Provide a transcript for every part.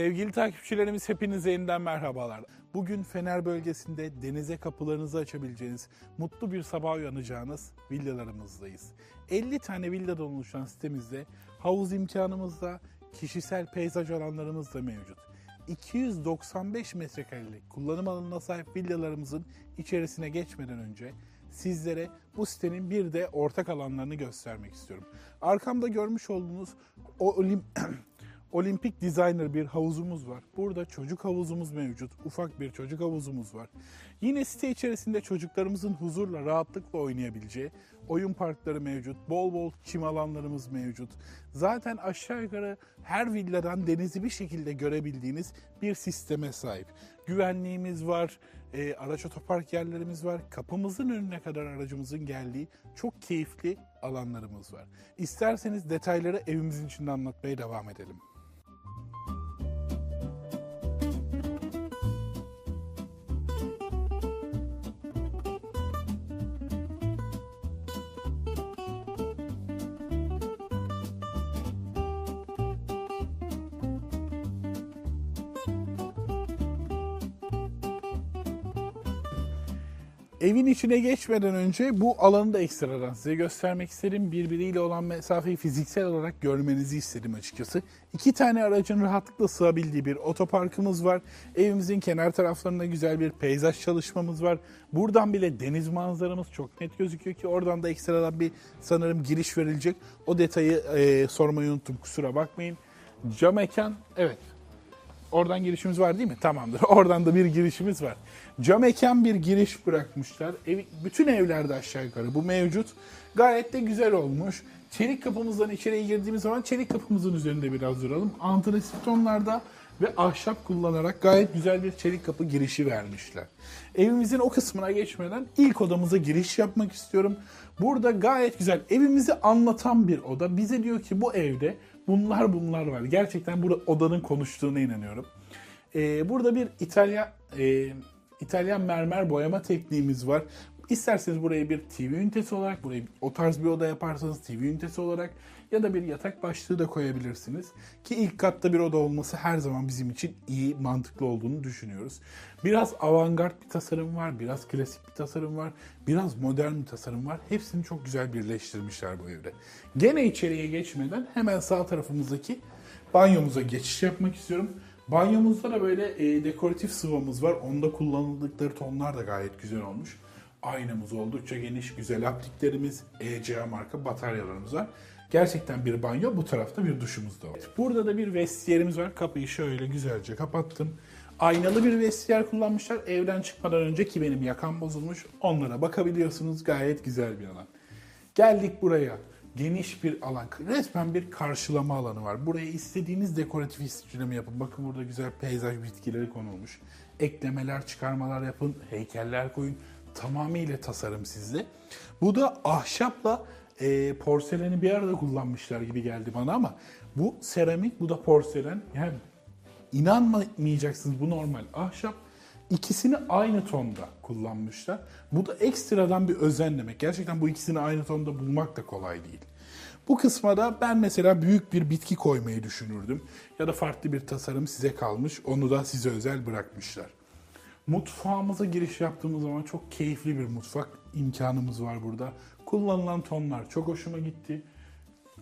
Sevgili takipçilerimiz hepinize yeniden merhabalar. Bugün Fener bölgesinde denize kapılarınızı açabileceğiniz, mutlu bir sabah uyanacağınız villalarımızdayız. 50 tane villadan oluşan sitemizde havuz imkanımız da, kişisel peyzaj alanlarımız da mevcut. 295 metrekarelik kullanım alanına sahip villalarımızın içerisine geçmeden önce sizlere bu sitenin bir de ortak alanlarını göstermek istiyorum. Arkamda görmüş olduğunuz o olim Olimpik Designer bir havuzumuz var. Burada çocuk havuzumuz mevcut. Ufak bir çocuk havuzumuz var. Yine site içerisinde çocuklarımızın huzurla, rahatlıkla oynayabileceği oyun parkları mevcut. Bol bol çim alanlarımız mevcut. Zaten aşağı yukarı her villadan denizi bir şekilde görebildiğiniz bir sisteme sahip. Güvenliğimiz var, e, araç otopark yerlerimiz var. Kapımızın önüne kadar aracımızın geldiği çok keyifli alanlarımız var. İsterseniz detayları evimizin içinde anlatmaya devam edelim. Evin içine geçmeden önce bu alanı da ekstradan size göstermek istedim. Birbiriyle olan mesafeyi fiziksel olarak görmenizi istedim açıkçası. İki tane aracın rahatlıkla sığabildiği bir otoparkımız var. Evimizin kenar taraflarında güzel bir peyzaj çalışmamız var. Buradan bile deniz manzaramız çok net gözüküyor ki oradan da ekstradan bir sanırım giriş verilecek. O detayı e, sormayı unuttum kusura bakmayın. Cam mekan evet Oradan girişimiz var değil mi? Tamamdır. Oradan da bir girişimiz var. Cam eken bir giriş bırakmışlar. Ev, bütün evlerde aşağı yukarı bu mevcut. Gayet de güzel olmuş. Çelik kapımızdan içeriye girdiğimiz zaman çelik kapımızın üzerinde biraz duralım. Antrasit tonlarda ve ahşap kullanarak gayet güzel bir çelik kapı girişi vermişler. Evimizin o kısmına geçmeden ilk odamıza giriş yapmak istiyorum. Burada gayet güzel evimizi anlatan bir oda. Bize diyor ki bu evde bunlar bunlar var. Gerçekten burada odanın konuştuğuna inanıyorum. Ee, burada bir İtalya e, İtalyan mermer boyama tekniğimiz var. İsterseniz burayı bir TV ünitesi olarak, burayı o tarz bir oda yaparsanız TV ünitesi olarak ya da bir yatak başlığı da koyabilirsiniz. Ki ilk katta bir oda olması her zaman bizim için iyi, mantıklı olduğunu düşünüyoruz. Biraz avantgard bir tasarım var, biraz klasik bir tasarım var, biraz modern bir tasarım var. Hepsini çok güzel birleştirmişler bu evde. Gene içeriye geçmeden hemen sağ tarafımızdaki banyomuza geçiş yapmak istiyorum. Banyomuzda da böyle e, dekoratif sıvamız var. Onda kullanıldıkları tonlar da gayet güzel olmuş. Aynamız oldukça geniş, güzel apliklerimiz, ECA marka bataryalarımız var. Gerçekten bir banyo, bu tarafta bir duşumuz da var. Burada da bir vestiyerimiz var. Kapıyı şöyle güzelce kapattım. Aynalı bir vestiyer kullanmışlar. Evden çıkmadan önce ki benim yakam bozulmuş. Onlara bakabiliyorsunuz. Gayet güzel bir alan. Geldik buraya. Geniş bir alan. Resmen bir karşılama alanı var. Buraya istediğiniz dekoratif istifleme yapın. Bakın burada güzel peyzaj bitkileri konulmuş. Eklemeler, çıkarmalar yapın. Heykeller koyun. Tamamıyla tasarım sizde. Bu da ahşapla e, porseleni bir arada kullanmışlar gibi geldi bana ama bu seramik, bu da porselen. Yani inanmayacaksınız bu normal ahşap. İkisini aynı tonda kullanmışlar. Bu da ekstradan bir özen demek. Gerçekten bu ikisini aynı tonda bulmak da kolay değil. Bu kısma da ben mesela büyük bir bitki koymayı düşünürdüm. Ya da farklı bir tasarım size kalmış. Onu da size özel bırakmışlar. Mutfağımıza giriş yaptığımız zaman çok keyifli bir mutfak imkanımız var burada. Kullanılan tonlar çok hoşuma gitti.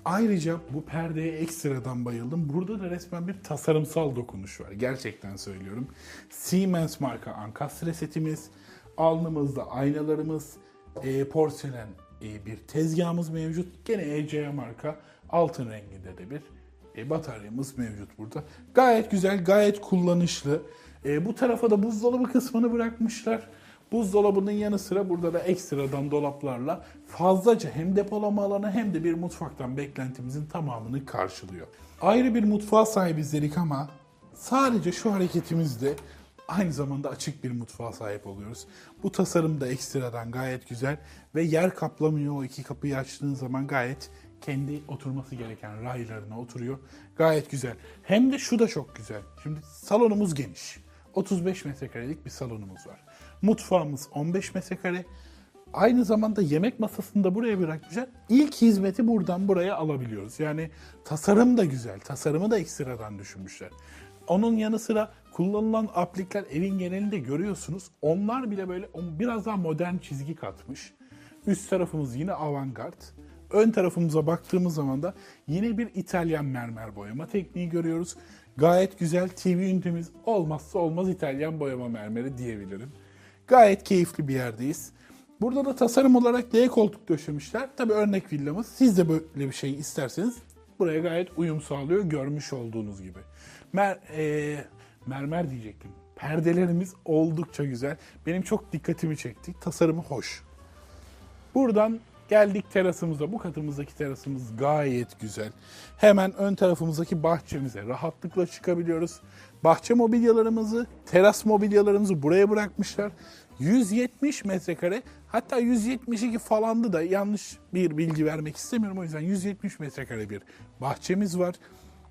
Ayrıca bu perdeye ekstradan bayıldım. Burada da resmen bir tasarımsal dokunuş var. Gerçekten söylüyorum. Siemens marka ankastre setimiz, alnımızda aynalarımız, e, porselen e, bir tezgahımız mevcut. Gene ECA marka altın renginde de bir e, bataryamız mevcut burada. Gayet güzel, gayet kullanışlı. E, bu tarafa da buzdolabı kısmını bırakmışlar. Buzdolabının yanı sıra burada da ekstradan dolaplarla fazlaca hem depolama alanı hem de bir mutfaktan beklentimizin tamamını karşılıyor. Ayrı bir mutfağa sahibiz dedik ama sadece şu hareketimizde aynı zamanda açık bir mutfağa sahip oluyoruz. Bu tasarım da ekstradan gayet güzel ve yer kaplamıyor. O iki kapıyı açtığın zaman gayet kendi oturması gereken raylarına oturuyor. Gayet güzel. Hem de şu da çok güzel. Şimdi salonumuz geniş. 35 metrekarelik bir salonumuz var. Mutfağımız 15 metrekare. Aynı zamanda yemek masasını da buraya bırakmışlar. İlk hizmeti buradan buraya alabiliyoruz. Yani tasarım da güzel. Tasarımı da ekstradan düşünmüşler. onun yanı sıra kullanılan aplikler evin genelinde görüyorsunuz. Onlar bile böyle biraz daha modern çizgi katmış. Üst tarafımız yine avantgard. Ön tarafımıza baktığımız zaman da yine bir İtalyan mermer boyama tekniği görüyoruz. Gayet güzel TV ünitemiz olmazsa olmaz İtalyan boyama mermeri diyebilirim. Gayet keyifli bir yerdeyiz. Burada da tasarım olarak L koltuk döşemişler. Tabi örnek villamız. Siz de böyle bir şey isterseniz buraya gayet uyum sağlıyor görmüş olduğunuz gibi. Mer, e, mermer diyecektim. Perdelerimiz oldukça güzel. Benim çok dikkatimi çekti. Tasarımı hoş. Buradan geldik terasımıza. Bu katımızdaki terasımız gayet güzel. Hemen ön tarafımızdaki bahçemize rahatlıkla çıkabiliyoruz. Bahçe mobilyalarımızı, teras mobilyalarımızı buraya bırakmışlar. 170 metrekare hatta 172 falandı da yanlış bir bilgi vermek istemiyorum. O yüzden 170 metrekare bir bahçemiz var.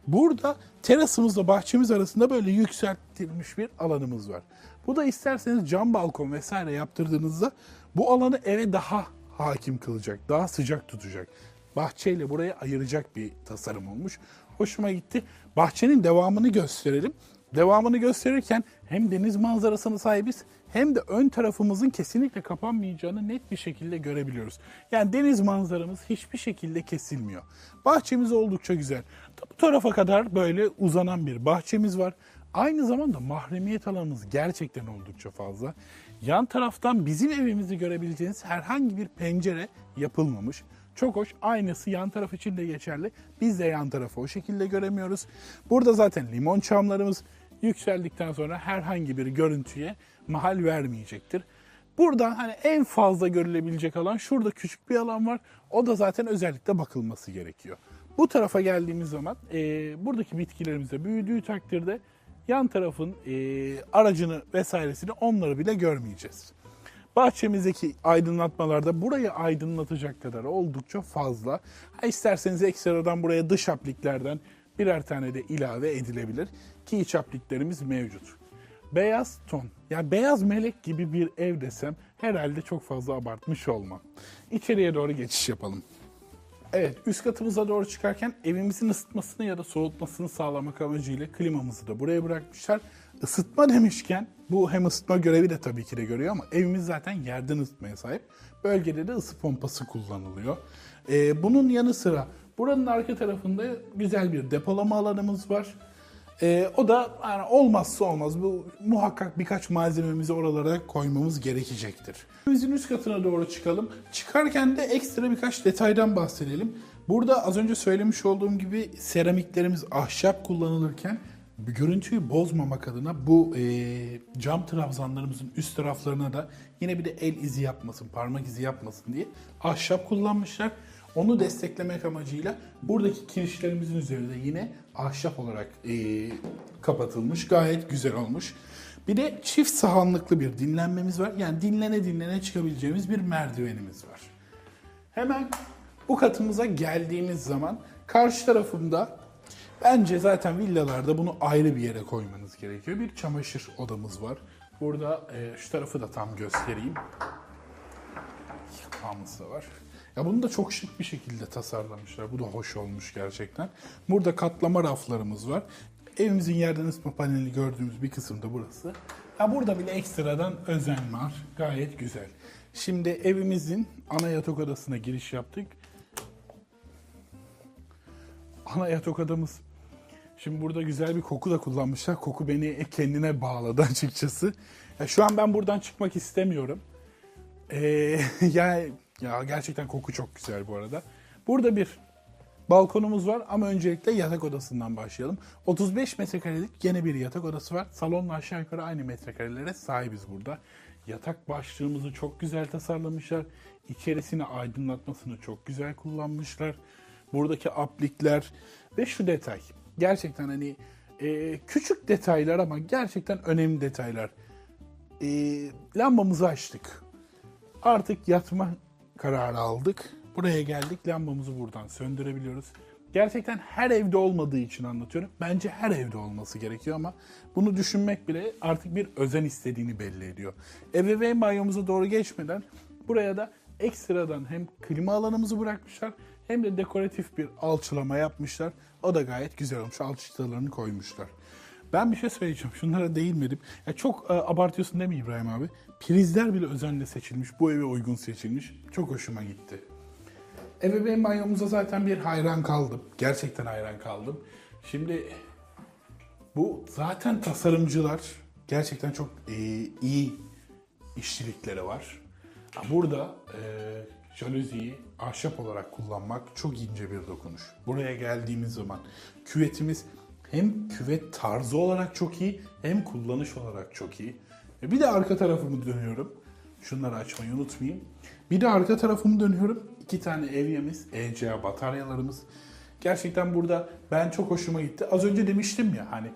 Burada terasımızla bahçemiz arasında böyle yükseltilmiş bir alanımız var. Bu da isterseniz cam balkon vesaire yaptırdığınızda bu alanı eve daha hakim kılacak, daha sıcak tutacak. Bahçeyle burayı ayıracak bir tasarım olmuş. Hoşuma gitti. Bahçenin devamını gösterelim. Devamını gösterirken hem deniz manzarasına sahibiz hem de ön tarafımızın kesinlikle kapanmayacağını net bir şekilde görebiliyoruz. Yani deniz manzaramız hiçbir şekilde kesilmiyor. Bahçemiz oldukça güzel. Bu tarafa kadar böyle uzanan bir bahçemiz var. Aynı zamanda mahremiyet alanımız gerçekten oldukça fazla. Yan taraftan bizim evimizi görebileceğiniz herhangi bir pencere yapılmamış. Çok hoş. Aynısı yan taraf için de geçerli. Biz de yan tarafı o şekilde göremiyoruz. Burada zaten limon çamlarımız yükseldikten sonra herhangi bir görüntüye mahal vermeyecektir. Buradan hani en fazla görülebilecek alan şurada küçük bir alan var. O da zaten özellikle bakılması gerekiyor. Bu tarafa geldiğimiz zaman e, buradaki bitkilerimiz de büyüdüğü takdirde yan tarafın e, aracını vesairesini onları bile görmeyeceğiz. Bahçemizdeki aydınlatmalarda burayı aydınlatacak kadar oldukça fazla. Ha, isterseniz ekstradan buraya dış apliklerden birer tane de ilave edilebilir ki iç apliklerimiz mevcut. Beyaz ton, yani beyaz melek gibi bir ev desem herhalde çok fazla abartmış olmam. İçeriye doğru geçiş yapalım. Evet, üst katımıza doğru çıkarken evimizin ısıtmasını ya da soğutmasını sağlamak amacıyla klimamızı da buraya bırakmışlar. Isıtma demişken bu hem ısıtma görevi de tabii ki de görüyor ama evimiz zaten yerden ısıtmaya sahip. Bölgede de ısı pompası kullanılıyor. Ee, bunun yanı sıra buranın arka tarafında güzel bir depolama alanımız var. Ee, o da yani olmazsa olmaz. Bu muhakkak birkaç malzememizi oralara koymamız gerekecektir. Evimizin üst katına doğru çıkalım. Çıkarken de ekstra birkaç detaydan bahsedelim. Burada az önce söylemiş olduğum gibi seramiklerimiz ahşap kullanılırken görüntüyü bozmamak adına bu e, cam trabzanlarımızın üst taraflarına da yine bir de el izi yapmasın, parmak izi yapmasın diye ahşap kullanmışlar. Onu desteklemek amacıyla buradaki kirişlerimizin üzerinde yine ahşap olarak e, kapatılmış. Gayet güzel olmuş. Bir de çift sahanlıklı bir dinlenmemiz var. Yani dinlene dinlene çıkabileceğimiz bir merdivenimiz var. Hemen bu katımıza geldiğimiz zaman karşı tarafımda bence zaten villalarda bunu ayrı bir yere koymanız gerekiyor. Bir çamaşır odamız var. Burada e, şu tarafı da tam göstereyim. Yatağımız da var. Ya bunu da çok şık bir şekilde tasarlamışlar. Bu da hoş olmuş gerçekten. Burada katlama raflarımız var. Evimizin yerden ısıtma paneli gördüğümüz bir kısım da burası. Ya burada bile ekstradan özen var. Gayet güzel. Şimdi evimizin ana yatak odasına giriş yaptık. Ana yatak odamız. Şimdi burada güzel bir koku da kullanmışlar. Koku beni kendine bağladı açıkçası. Ya şu an ben buradan çıkmak istemiyorum. Ee, yani ya gerçekten koku çok güzel bu arada. Burada bir balkonumuz var ama öncelikle yatak odasından başlayalım. 35 metrekarelik gene bir yatak odası var. Salonla aşağı yukarı aynı metrekarelere sahibiz burada. Yatak başlığımızı çok güzel tasarlamışlar. İçerisini aydınlatmasını çok güzel kullanmışlar. Buradaki aplikler ve şu detay. Gerçekten hani e, küçük detaylar ama gerçekten önemli detaylar. E, lambamızı açtık. Artık yatma kararı aldık. Buraya geldik. Lambamızı buradan söndürebiliyoruz. Gerçekten her evde olmadığı için anlatıyorum. Bence her evde olması gerekiyor ama bunu düşünmek bile artık bir özen istediğini belli ediyor. Ebeveyn banyomuza doğru geçmeden buraya da ekstradan hem klima alanımızı bırakmışlar hem de dekoratif bir alçılama yapmışlar. O da gayet güzel olmuş. Alçıtalarını koymuşlar. Ben bir şey söyleyeceğim. Şunlara değinmedim. Ya çok e, abartıyorsun değil mi İbrahim abi? Prizler bile özenle seçilmiş. Bu eve uygun seçilmiş. Çok hoşuma gitti. Ebeveyn banyomuza zaten bir hayran kaldım. Gerçekten hayran kaldım. Şimdi bu zaten tasarımcılar gerçekten çok e, iyi işçilikleri var. Burada e, jaluziyi ahşap olarak kullanmak çok ince bir dokunuş. Buraya geldiğimiz zaman küvetimiz hem küvet tarzı olarak çok iyi hem kullanış olarak çok iyi. E, bir de arka tarafımı dönüyorum. Şunları açmayı unutmayayım. Bir de arka tarafımı dönüyorum. İki tane evyemiz, ECA bataryalarımız. Gerçekten burada ben çok hoşuma gitti. Az önce demiştim ya hani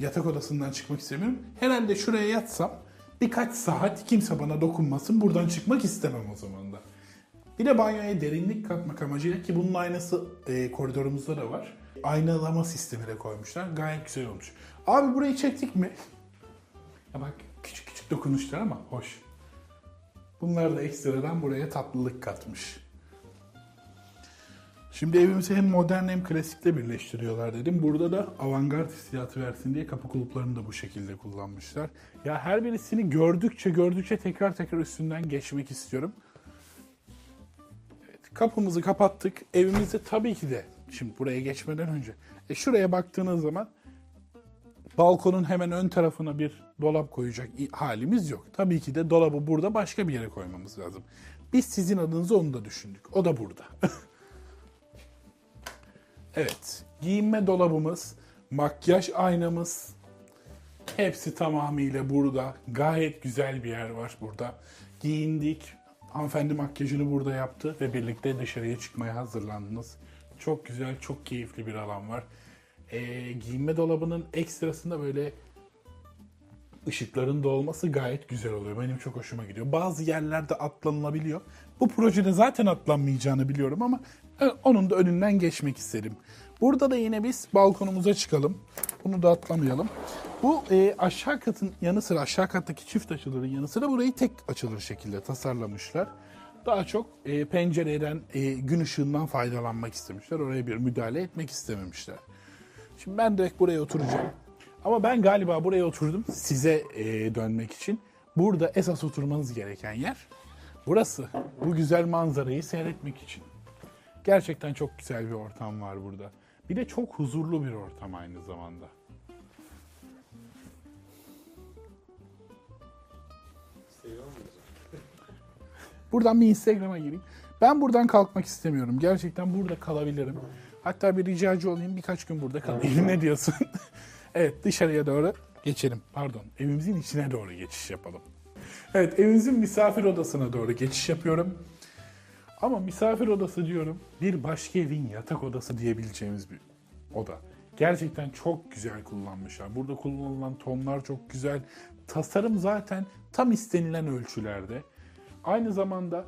yatak odasından çıkmak istemiyorum. Herhalde şuraya yatsam birkaç saat kimse bana dokunmasın. Buradan çıkmak istemem o zaman da. Bir de banyoya derinlik katmak amacıyla ki bunun aynısı e, koridorumuzda da var. Aynalama sistemi de koymuşlar. Gayet güzel olmuş. Abi burayı çektik mi? Ya bak küçük küçük dokunuşlar ama hoş. Bunlar da ekstradan buraya tatlılık katmış. Şimdi evimizi hem modern hem klasikle birleştiriyorlar dedim. Burada da avantgard hissiyatı versin diye kapı kuluplarını da bu şekilde kullanmışlar. Ya her birisini gördükçe gördükçe tekrar tekrar üstünden geçmek istiyorum. Evet, kapımızı kapattık. Evimizde tabii ki de şimdi buraya geçmeden önce e şuraya baktığınız zaman balkonun hemen ön tarafına bir dolap koyacak halimiz yok. Tabii ki de dolabı burada başka bir yere koymamız lazım. Biz sizin adınıza onu da düşündük. O da burada. evet. Giyinme dolabımız, makyaj aynamız hepsi tamamıyla burada. Gayet güzel bir yer var burada. Giyindik. Hanımefendi makyajını burada yaptı ve birlikte dışarıya çıkmaya hazırlandınız. Çok güzel, çok keyifli bir alan var. Ee, giyinme dolabının ekstrasında böyle ışıkların da olması gayet güzel oluyor. Benim çok hoşuma gidiyor. Bazı yerlerde atlanılabiliyor. Bu projede zaten atlanmayacağını biliyorum ama onun da önünden geçmek istedim. Burada da yine biz balkonumuza çıkalım. Bunu da atlamayalım. Bu e, aşağı katın yanı sıra aşağı kattaki çift açıların yanı sıra burayı tek açılır şekilde tasarlamışlar. Daha çok e, pencereden e, gün ışığından faydalanmak istemişler. Oraya bir müdahale etmek istememişler. Şimdi ben direkt buraya oturacağım. Ama ben galiba buraya oturdum size e, dönmek için. Burada esas oturmanız gereken yer burası. Bu güzel manzarayı seyretmek için. Gerçekten çok güzel bir ortam var burada. Bir de çok huzurlu bir ortam aynı zamanda. Buradan bir Instagram'a gireyim. Ben buradan kalkmak istemiyorum. Gerçekten burada kalabilirim. Hatta bir ricacı olayım birkaç gün burada kalayım. ne diyorsun? Evet dışarıya doğru geçelim. Pardon evimizin içine doğru geçiş yapalım. Evet evimizin misafir odasına doğru geçiş yapıyorum. Ama misafir odası diyorum bir başka evin yatak odası diyebileceğimiz bir oda. Gerçekten çok güzel kullanmışlar. Burada kullanılan tonlar çok güzel. Tasarım zaten tam istenilen ölçülerde. Aynı zamanda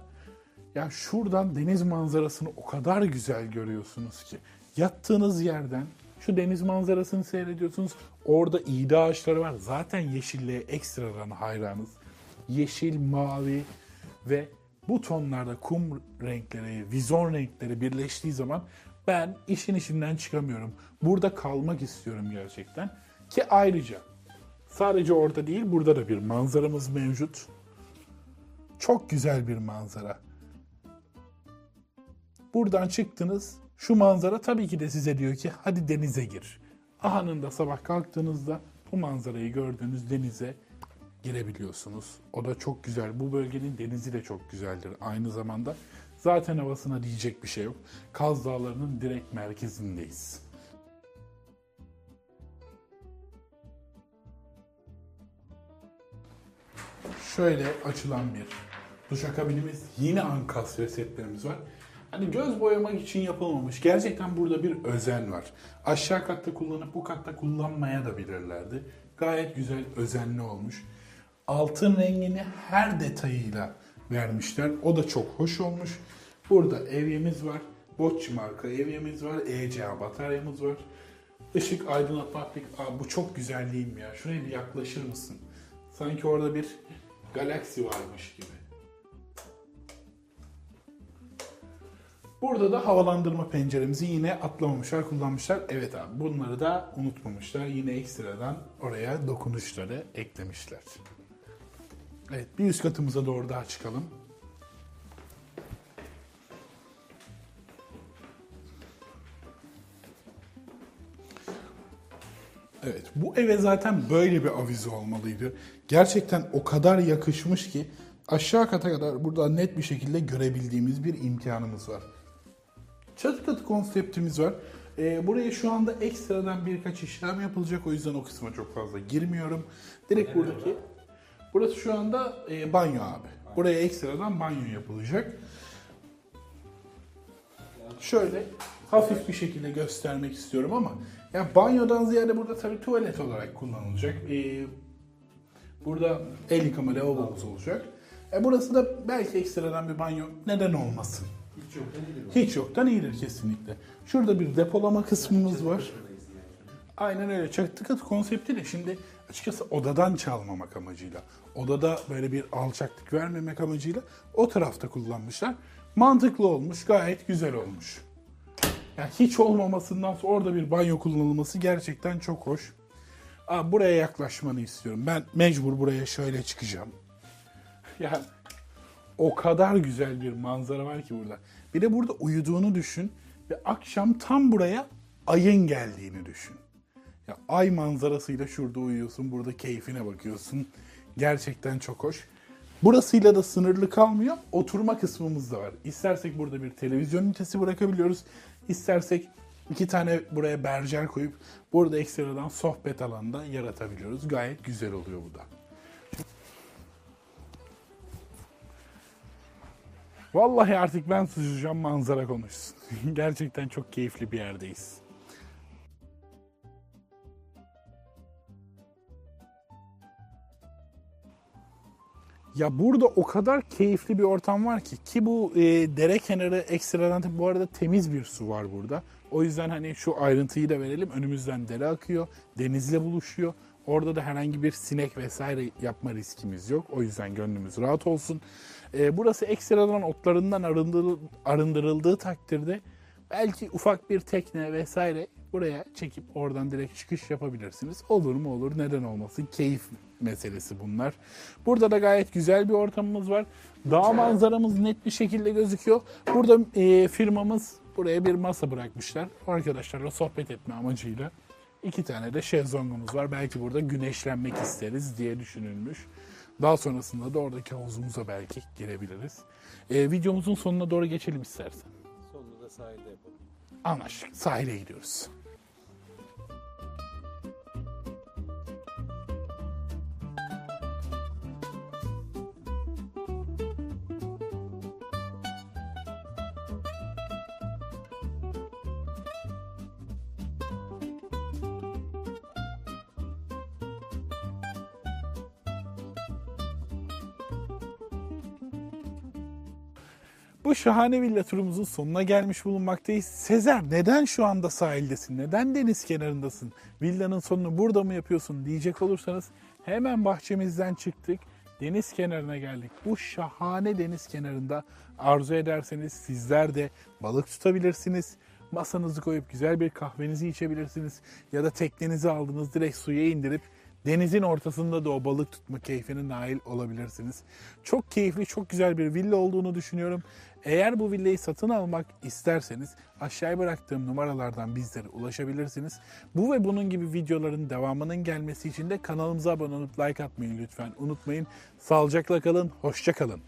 ya şuradan deniz manzarasını o kadar güzel görüyorsunuz ki. Yattığınız yerden şu deniz manzarasını seyrediyorsunuz. Orada iğde ağaçları var. Zaten yeşilliğe ekstradan hayranız. Yeşil, mavi ve bu tonlarda kum renkleri, vizon renkleri birleştiği zaman ben işin içinden çıkamıyorum. Burada kalmak istiyorum gerçekten. Ki ayrıca sadece orada değil burada da bir manzaramız mevcut. Çok güzel bir manzara. Buradan çıktınız. Şu manzara tabii ki de size diyor ki hadi denize gir. Anında sabah kalktığınızda bu manzarayı gördüğünüz denize girebiliyorsunuz. O da çok güzel. Bu bölgenin denizi de çok güzeldir. Aynı zamanda zaten havasına diyecek bir şey yok. Kaz Dağları'nın direkt merkezindeyiz. Şöyle açılan bir duşakabinimiz. Yine ankastre setlerimiz var. Hani göz boyamak için yapılmamış. Gerçekten burada bir özen var. Aşağı katta kullanıp bu katta kullanmaya da bilirlerdi. Gayet güzel, özenli olmuş. Altın rengini her detayıyla vermişler. O da çok hoş olmuş. Burada evyemiz var. Bosch marka evyemiz var. ECA bataryamız var. Işık aydınlatmaklık. Aa, bu çok güzel değil mi ya? Şuraya bir yaklaşır mısın? Sanki orada bir galaksi varmış gibi. Burada da havalandırma penceremizi yine atlamamışlar, kullanmışlar. Evet abi bunları da unutmamışlar. Yine ekstradan oraya dokunuşları eklemişler. Evet bir üst katımıza doğru daha çıkalım. Evet, bu eve zaten böyle bir avize olmalıydı. Gerçekten o kadar yakışmış ki aşağı kata kadar burada net bir şekilde görebildiğimiz bir imkanımız var. Çatı katı konseptimiz var. Ee, buraya şu anda ekstradan birkaç işlem yapılacak. O yüzden o kısma çok fazla girmiyorum. Direkt buradaki... Burası şu anda e, banyo abi. Buraya ekstradan banyo yapılacak. Şöyle hafif bir şekilde göstermek istiyorum ama ya banyodan ziyade burada tabii tuvalet olarak kullanılacak. Ee, burada el yıkama lavabomuz olacak. E burası da belki ekstradan bir banyo neden olmasın? Hiç yoktan iyidir. Hiç yoktan iyidir kesinlikle. Şurada bir depolama kısmımız var. Aynen öyle. Çatı katı konsepti de şimdi açıkçası odadan çalmamak amacıyla, odada böyle bir alçaklık vermemek amacıyla o tarafta kullanmışlar. Mantıklı olmuş, gayet güzel olmuş. Yani hiç olmamasından sonra orada bir banyo kullanılması gerçekten çok hoş. Aa, buraya yaklaşmanı istiyorum. Ben mecbur buraya şöyle çıkacağım. Yani o kadar güzel bir manzara var ki burada. Bir de burada uyuduğunu düşün ve akşam tam buraya ayın geldiğini düşün. Ya ay manzarasıyla şurada uyuyorsun, burada keyfine bakıyorsun. Gerçekten çok hoş. Burasıyla da sınırlı kalmıyor. Oturma kısmımız da var. İstersek burada bir televizyon ünitesi bırakabiliyoruz. İstersek iki tane buraya berjer koyup burada ekstradan sohbet alanında yaratabiliyoruz. Gayet güzel oluyor bu da. Vallahi artık ben susacağım manzara konuşsun. Gerçekten çok keyifli bir yerdeyiz. Ya burada o kadar keyifli bir ortam var ki ki bu e, dere kenarı ekstradan bu arada temiz bir su var burada. O yüzden hani şu ayrıntıyı da verelim. Önümüzden dere akıyor, denizle buluşuyor. Orada da herhangi bir sinek vesaire yapma riskimiz yok. O yüzden gönlümüz rahat olsun. E, burası ekstradan otlarından arındırıl- arındırıldığı takdirde belki ufak bir tekne vesaire buraya çekip oradan direkt çıkış yapabilirsiniz. Olur mu olur neden olmasın keyif meselesi bunlar. Burada da gayet güzel bir ortamımız var. Dağ manzaramız net bir şekilde gözüküyor. Burada e, firmamız buraya bir masa bırakmışlar. Arkadaşlarla sohbet etme amacıyla. İki tane de şezlongumuz var. Belki burada güneşlenmek isteriz diye düşünülmüş. Daha sonrasında da oradaki havuzumuza belki girebiliriz. E, videomuzun sonuna doğru geçelim istersen. Sonunda da sahilde yapalım. Anlaştık. Sahile gidiyoruz. Bu şahane villa turumuzun sonuna gelmiş bulunmaktayız. Sezer neden şu anda sahildesin? Neden deniz kenarındasın? Villanın sonunu burada mı yapıyorsun diyecek olursanız hemen bahçemizden çıktık. Deniz kenarına geldik. Bu şahane deniz kenarında arzu ederseniz sizler de balık tutabilirsiniz. Masanızı koyup güzel bir kahvenizi içebilirsiniz. Ya da teknenizi aldınız direkt suya indirip Denizin ortasında da o balık tutma keyfine nail olabilirsiniz. Çok keyifli, çok güzel bir villa olduğunu düşünüyorum. Eğer bu villayı satın almak isterseniz aşağıya bıraktığım numaralardan bizlere ulaşabilirsiniz. Bu ve bunun gibi videoların devamının gelmesi için de kanalımıza abone olup like atmayı lütfen unutmayın. Sağlıcakla kalın, hoşça kalın.